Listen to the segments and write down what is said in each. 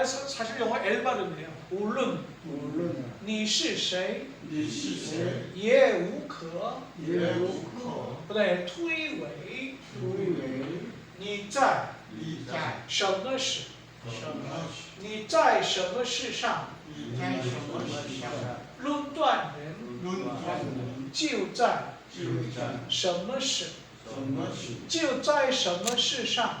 옛날에 사, 사실 영어 L 발음이에요. 울른 无论你是谁你是谁，也无可 也无可 그다음에 推诿推诿你在你在什么时什么时，你在什么事上你在什么时上，论断人论断人就在就在什么时什么时，就在什么事上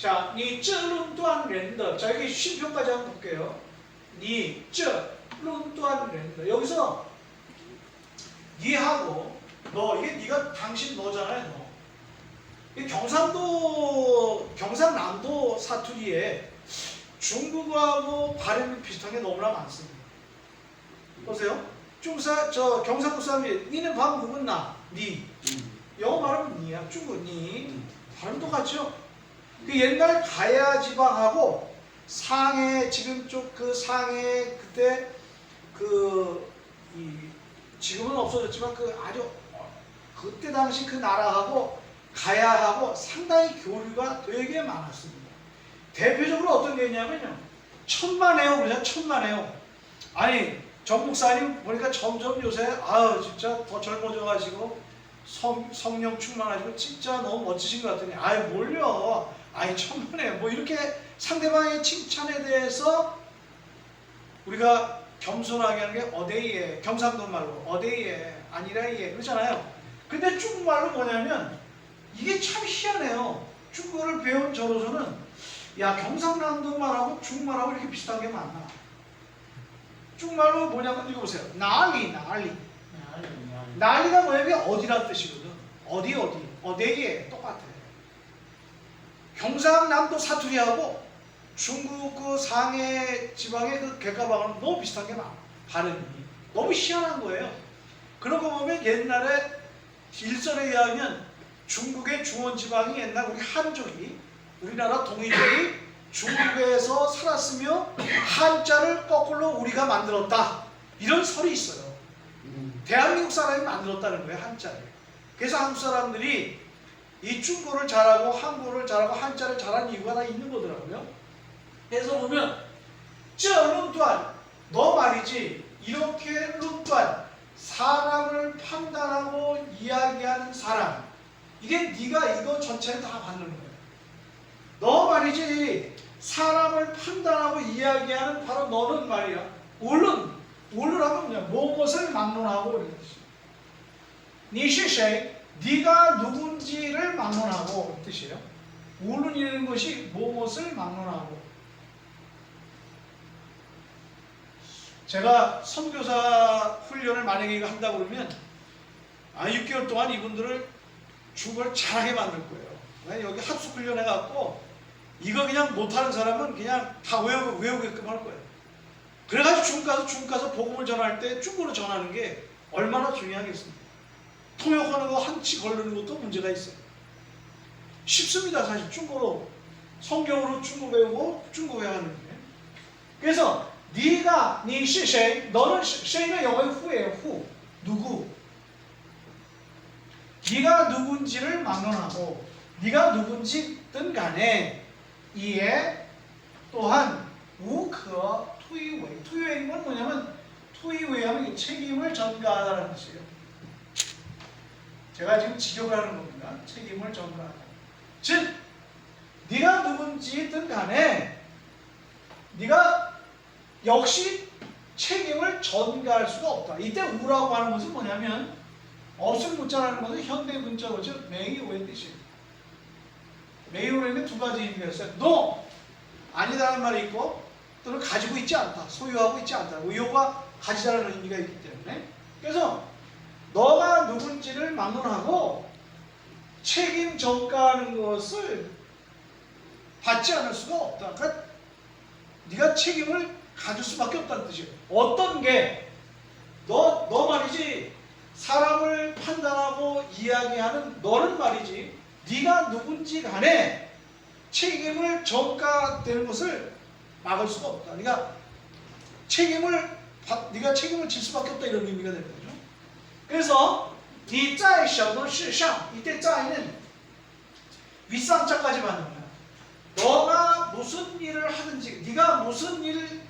자, 니 쯔룬 또한 랜더. 자, 여기 쉼표까지 한번 볼게요. 니 쯔룬 또한 랜더. 여기서 니하고 너 이게 니가 당신 너잖아요. 너. 이 경상도 경상남도 사투리에 중국어하고 발음이 비슷한 게 너무나 많습니다. 보세요. 중사 저 경상도 사람이 니는 밥 먹었나? 니. 음. 영어 말하면 니야. 중국어, 니. 음. 발음도 같죠? 그 옛날 가야 지방하고 상해 지금 쪽 그 상해 그때 그이 지금은 없어졌지만 그 아주 그때 당시 그 나라하고 가야하고 상당히 교류가 되게 많았습니다. 대표적으로 어떤 게 있냐면요. 천만에요. 그러잖아요. 천만에요. 아니 정 목사님 보니까 점점 요새 아유 진짜 더 젊어져가지고 성, 성령 충만하시고 진짜 너무 멋지신 것 같더니 아유 뭘요 아이 천만에. 뭐 이렇게 상대방의 칭찬에 대해서 우리가 겸손하게 하는 게 어데이에 경상도 말로 어데이에 아니라이에 그러잖아요. 근데 중국말로 뭐냐면 이게 참 희한해요. 중국어를 배운 저로서는 야 경상남도 말하고 중국말하고 이렇게 비슷한 게 많나 중국말로 뭐냐면 읽어보세요. 난리 난리. 난리가 뭐냐면 어디란 뜻이거든. 어디 어디. 어디에 똑같아. 경상남도 사투리하고 중국 그 상해 지방의 그 객가방은 너무 비슷한 게 많아. 발음이 너무 희한한 거예요. 그런 거 보면 옛날에 일설에 의하면 중국의 중원 지방이 옛날 우리 한족이 우리나라 동이족이 중국에서 살았으며 한자를 거꾸로 우리가 만들었다. 이런 설이 있어요. 대한민국 사람이 만들었다는 거예요 한자를. 그래서 한국 사람들이 이 중고를 잘하고 한고를 잘하고 한자를 잘하는 이유가 다 있는 거더라고요. 그래서 보면 저룸 또한 너 말이지 이렇게 룸또 사람을 판단하고 이야기하는 사람 이게 네가 이거 전체를 다 받는 거예요. 너 말이지 사람을 판단하고 이야기하는 바로 너는 말이야. 물론 물론 하면 그냥 무엇을 막론하고 그러는 것이. 니시셰 네가 누군지를 막론하고 이 뜻이에요. 울른이라는 것이 무엇을 막론하고. 제가 선교사 훈련을 만약에 한다고 그러면 아 6개월 동안 이분들을 중국어를 잘하게 만들 거예요. 네, 여기 합숙 훈련해 갖고 이거 그냥 못하는 사람은 그냥 다 외우, 외우게끔 할 거예요. 그래가지고 중국 가서 중국 가서 복음을 전할 때 중국어로 전하는 게 얼마나 중요하겠습니까? 통역하는 거 한치 걸리는 것도 문제가 있어요. 쉽습니다. 사실 중국어로 성경으로 중국 배우고 중국 외우는 게. 그래서 네가 네시 쉐이 너는 쉐이는 영어의 후예요. 후 누구? 네가 누군지를 막론하고 네가 누군지든 간에 이에 또한 우커 투이웨이 투이웨이는 뭐냐면 투이웨이하면 책임을 전가하다는 뜻이에요. 제가 지금 직역을 하는 겁니다. 책임을 전가하다. 즉 네가 누군지든 간에 네가 역시 책임을 전가할 수가 없다. 이때 우라고 하는 것은 뭐냐면 없을 문자라는 것은 현대 문자로 즉 메이오의 뜻이에요. 메이오에는 두 가지 의미가 있어요. 너 아니다라는 말이 있고 또는 가지고 있지 않다, 소유하고 있지 않다. 의요가 가지다라는 의미가 있기 때문에 그래서 너가 누군지를 막론하고 책임 전가하는 것을 받지 않을 수가 없다. 그러니까 네가 책임을 가질 수밖에 없다는 뜻이에요. 어떤 게 너 너 말이지 사람을 판단하고 이야기하는 너는 말이지 네가 누군지 간에 책임을 전가되는 것을 막을 수가 없다. 그러니까 책임을 받- 네가 책임을 질 수밖에 없다 이런 의미가 거죠. 그래서 이 짜의 셔도 시상 이때 짜이는 윗상자까지 받는 거야. 너가 무슨 일을 하든지 네가 무슨 일을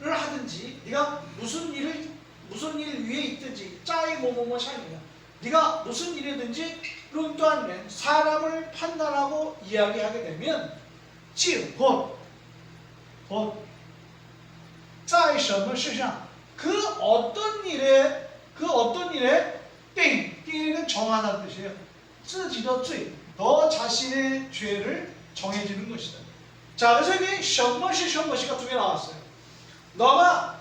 하든지 네가 무슨 일을 무슨 일 위에 있든지 짜이 뭐뭐뭐 샤이야. 네가 무슨 일이든지 룸 또한 사람을 판단하고 이야기하게 되면 지곧 곧在什么事上그 어떤 일에 그 어떤 일에 땡! 땡은 정하다는 뜻이에요. 쓰지러 쓰이. 너 자신의 죄를 정해지는 것이다. 자, 그래서 여기 션머시, 셔머시가 두 개 나왔어요. 너가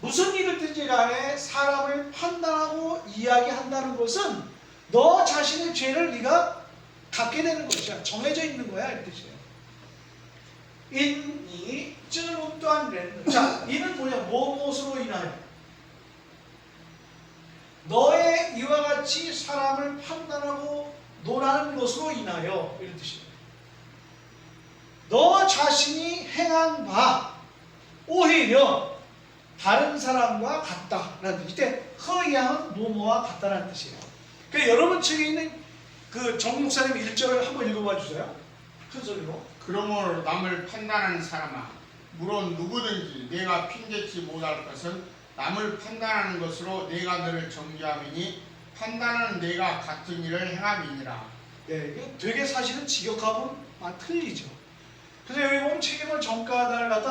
무슨 일을든지 간에 사람을 판단하고 이야기한다는 것은 너 자신의 죄를 네가 갖게 되는 것이야. 정해져 있는 거야. 이 뜻이에요. 인이 쯔는 또한 랜드. 자, 이는 뭐냐? 무엇으로 인하여? 너의 이와 같이 사람을 판단하고 논하는 것으로 인하여 이런 뜻이에요. 너 자신이 행한 바 오히려 다른 사람과 같다라는 뜻. 이때 허양은 뭐뭐와 같다라는 뜻이에요. 그 여러분 책에 있는 그 정목사님 1절을 한번 읽어봐 주세요. 큰 소리로. 그러므로 남을 판단하는 사람아 물론 누구든지 내가 핑계치 못할 것은 남을 판단하는 것으로 내가 너를 정죄함이니 판단은 내가 같은 일을 행함이니라 네, 이게 되게 사실은 직역하면 막 틀리죠. 그래서 여기 보면 책임을 정